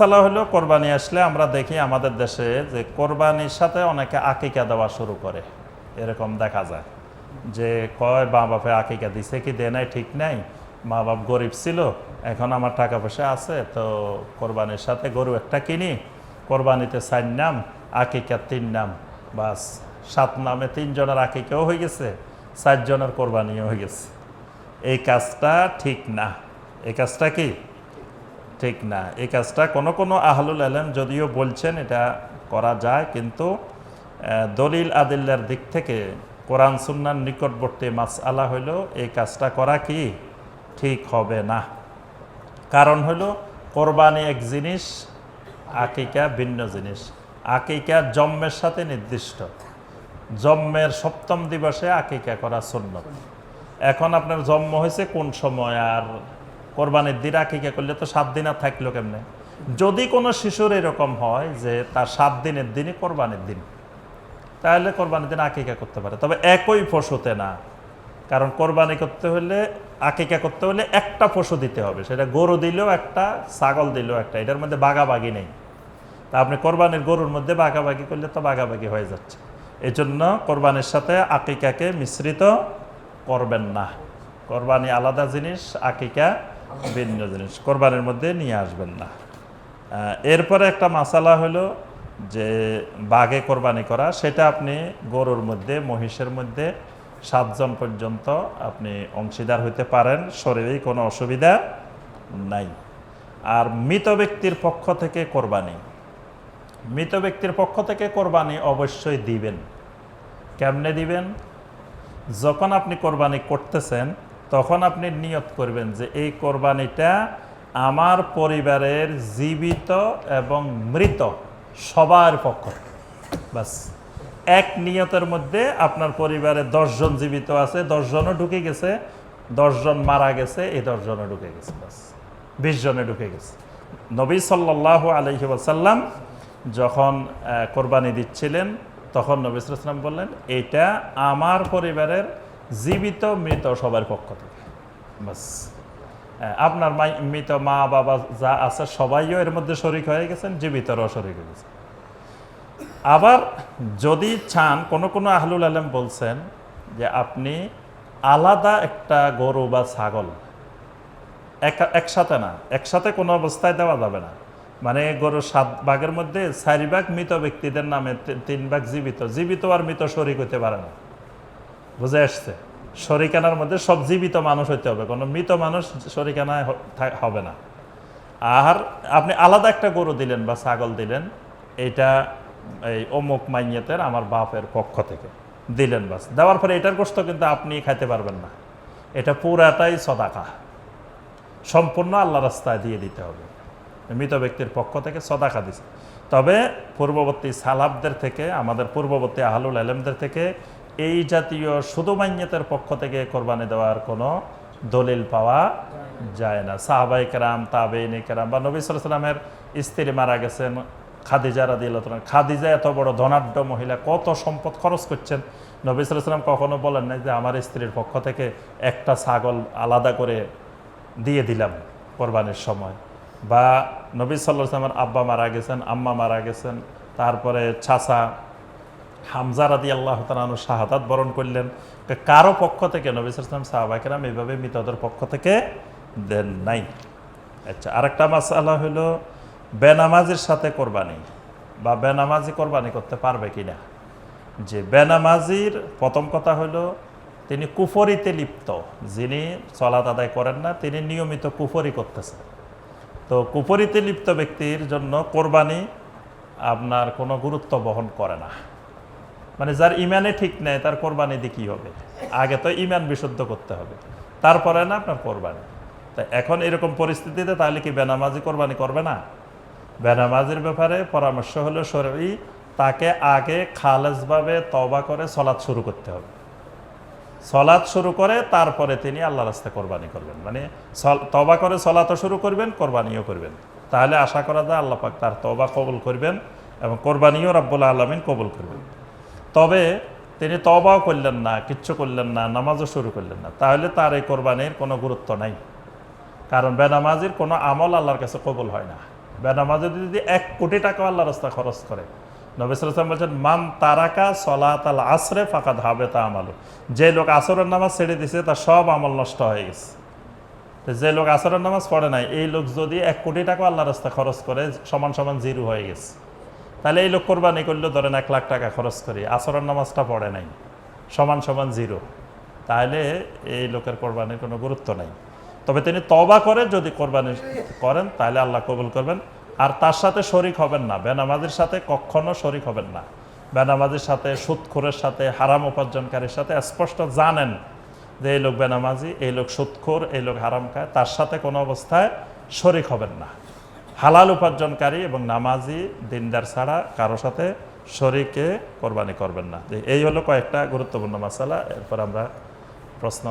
মাসালা হলো কোরবানি আসলে আমরা দেখি আমাদের দেশে যে কোরবানির সাথে অনেকে আকিকা দেওয়া শুরু করে। এরকম দেখা যায়। যে কয় মা বাপে আকিকা দিছে কি দে নাই, ঠিক নাই, মা বাপ গরিব ছিল, এখন আমার টাকা পয়সা আছে, তো কোরবানির সাথে গরু একটা কিনি, কোরবানিতে চার নাম, আকিকা তিন নাম, বাস সাত নামে তিনজনের আকিকাও হয়ে গেছে, চারজনের কোরবানিও হয়ে গেছে। এই কাজটা ঠিক না। এই কাজটা কি? ঠিক না। এই কাজটা কোনো কোনো আহলুল আলম যদিও বলছেন এটা করা যায়, কিন্তু দলিল আদিল্লার দিক থেকে কোরআন সুন্নার নিকটবর্তী মাস আলা হইল, এই কাজটা করা কি ঠিক হবে না। কারণ হলো কোরবানি এক জিনিস, আকিকা ভিন্ন জিনিস। আকিকা জন্মের সাথে নির্দিষ্ট। জন্মের সপ্তম দিবসে আকিকা করা সুন্নত। এখন আপনার জন্ম হয়েছে কোন সময় আর কোরবানির দিন আকিকা করলে তো সাত দিন আর থাকল কেমনে? যদি কোনো শিশুর এরকম হয় যে তার সাত দিনের দিনই কোরবানির দিন, তাহলে কোরবানির দিন আকিকা করতে পারে। তবে একই পশুতে না। কারণ কোরবানি করতে হলে, আকিকা করতে হলে একটা পশু দিতে হবে। সেটা গরু দিলেও একটা, ছাগল দিলেও একটা। এটার মধ্যে বাগাবাগি নেই। তা আপনি কোরবানির গরুর মধ্যে বাগাবাগি করলে তো বাগাবাগি হয়ে যাচ্ছে। এই জন্য কোরবানির সাথে আকিকাকে মিশ্রিত করবেন না। কোরবানি আলাদা জিনিস, আকিকা ভিন্ন জিনিস। কোরবানির মধ্যে নিয়ে আসবেন না। এরপরে একটা মাসালা হলো যে বাঘে কোরবানি করা, সেটা আপনি গরুর মধ্যে, মহিষের মধ্যে সাতজন পর্যন্ত আপনি অংশীদার হইতে পারেন, শরীরেই কোনো অসুবিধা নাই। আর মৃত ব্যক্তির পক্ষ থেকে কোরবানি। মৃত ব্যক্তির পক্ষ থেকে কোরবানি অবশ্যই দিবেন। কেমনে দিবেন? যখন আপনি কোরবানি করতেছেন তখন আপনি নিয়ত করবেন যে এই কোরবানিটা আমার পরিবারের জীবিত এবং মৃত সবার পক্ষ। বাস, এক নিয়তের মধ্যে আপনার পরিবারে দশজন জীবিত আছে, দশজনও ঢুকে গেছে, দশজন মারা গেছে, এই দশজনও ঢুকে গেছে, বাস বিশ জনে ঢুকে গেছে। নবী সাল্লাহ আলহি ওয়াসাল্লাম যখন কোরবানি দিচ্ছিলেন, তখন নবী সাল্লাম বললেন, এটা আমার পরিবারের জীবিত মৃত সবার পক্ষ থেকে। বাস। আপনার মৃত মা, বাবা যা আছে, সবাইও এর মধ্যে শরিক হয়ে গেছেন, জীবিতরাও শরিক হয়ে গেছে আবার যদি চান, কোনো কোনো আহলুল আলম বলছেন যে আপনি আলাদা একটা গরু বা ছাগল, এক- একসাথে না, একসাথে কোনো অবস্থায় দেওয়া যাবে না। মানে গরু সাত ভাগের মধ্যে চারি ভাগ মৃত ব্যক্তিদের নামে তিন ভাগ জীবিত। জীবিত আর মৃত শরিক হইতে পারে না। বুঝে আসছে? শরিকানার মধ্যে সব জীবিত মানুষ হইতে হবে। কোনো মৃত মানুষ শরিকানায় হবে না। আর আপনি আলাদা একটা গরু দিলেন বা ছাগল দিলেন এইটা এই অমুক মাইয়েতের আমার বাপের পক্ষ থেকে। দিলেন বাস। দেওয়ার পরে এটার গোস্ত কিন্তু আপনি খাইতে পারবেন না। এটা পুরাটাই সদাকা। সম্পূর্ণ আল্লাহ রাস্তায় দিয়ে দিতে হবে। মৃত ব্যক্তির পক্ষ থেকে সদাকা দিছে। তবে পূর্ববর্তী সালাবদের থেকে, আমাদের পূর্ববর্তী আহলুল আলমদের থেকে এই জাতীয় শুধু মাইন্যতের পক্ষ থেকে কোরবানি দেওয়ার কোনো দলিল পাওয়া যায় না। সাহাবাই কেরাম, তাবেইন কেরাম বা নবী সাল্লামের স্ত্রী মারা গেছেন, খাদিজা রাদি খাদিজা এত বড় ধনাঢ্য মহিলা, কত সম্পদ খরচ করছেন। নবী সাল্লাম কখনো বলেন নাই যে আমার স্ত্রীর পক্ষ থেকে একটা ছাগল আলাদা করে দিয়ে দিলাম কোরবানির সময়। বা নবী সাল্লাহ সাল্লামের আব্বা মারা গেছেন, আম্মা মারা গেছেন, তারপরে ছাসা হামজা রাদি আল্লাহ তালু শাহাদাত বরণ করলেন। কারও পক্ষ থেকে, নবী সাল্লাম সাহাবাকেরাম এইভাবে মৃতদের পক্ষ থেকে দেন নাই। আচ্ছা আরেকটা মাসালা হলো, বেনামাজির সাথে কোরবানি বা বেনামাজি কোরবানি করতে পারবে কিনা? যে বেনামাজির প্রথম কথা হলো, তিনি কুফরিতে লিপ্ত। যিনি চলাত আদায় করেন না, তিনি নিয়মিত কুফরি করতেছেন তো কুফরিতে লিপ্ত ব্যক্তির জন্য কোরবানি আপনার কোনো গুরুত্ব বহন করে না। মানে যার ইমানে ঠিক নেই, তার কোরবানি দিয়ে কী হবে? আগে তো ইমান বিশুদ্ধ করতে হবে। তারপরে না আপনার কোরবানি। তা এখন এরকম পরিস্থিতিতে তাহলে কি বেনামাজি কোরবানি করবে না? বেনামাজির ব্যাপারে পরামর্শ হলো শরীর তাকে আগে খালেজভাবে তবা করে সলাৎ শুরু করতে হবে। সলাৎ শুরু করে তারপরে তিনি আল্লাহ রাস্তায় কোরবানি করবেন। মানে তবা করে সলাতও শুরু করবেন, কোরবানিও করবেন। তাহলে আশা করা যায় আল্লাহ পাক তার তবা কবুল করবেন এবং কোরবানিও রাব্বুল আলমিন কবুল করবেন। তবে তিনি তবাও করলেন না, কিচ্ছু করলেন না, নামাজও শুরু করলেন না। তাহলে তার এই কোরবানির কোনো গুরুত্ব নাই। কারণ বেনামাজির কোনো আমল আল্লাহর কাছে কবুল হয় না। বেনামাজি যদি এক কোটি টাকা আল্লাহ রাস্তা খরচ করে নবিসাম বলছেন, মান তারাকা সলাত আল আসরে ফাঁকা ধাবে তা আমালু যে লোক আসরের নামাজ ছেড়ে দিছে, তার সব আমল নষ্ট হয়ে গেছে। যে লোক আসরের নামাজ পড়ে নাই, এই লোক যদি এক কোটি টাকা আল্লাহ রাস্তা খরচ করে, সমান সমান জিরো হয়ে গেছে। তাহলে এই লোক কোরবানি করলেও ধরেন এক লাখ টাকা খরচ করি, আসরের নামাজটা পড়ে নাই, সমান সমান জিরো। তাহলে এই লোকের কোরবানির কোনো গুরুত্ব নাই। তবে তিনি তবা করে যদি কোরবানি করেন, তাহলে আল্লাহ কবুল করবেন। আর তার সাথে শরিক হবেন না, বেনামাজির সাথে কখনো শরিক হবেন না। বেনামাজির সাথে, সুৎখোরের সাথে, হারাম উপার্জনকারীর সাথে স্পষ্ট জানেন যে এই লোক বেনামাজি, এই লোক সুৎখোর, এই লোক হারাম খায়, তার সাথে কোনো অবস্থায় শরিক হবেন না। হালাল উপার্জনকারী এবং নামাজি, দিনদার ছাড়া কারও সাথে শরীকে কোরবানি করবেন না। এই হলো কয়েকটা গুরুত্বপূর্ণ মশালা, এরপর আমরা প্রশ্ন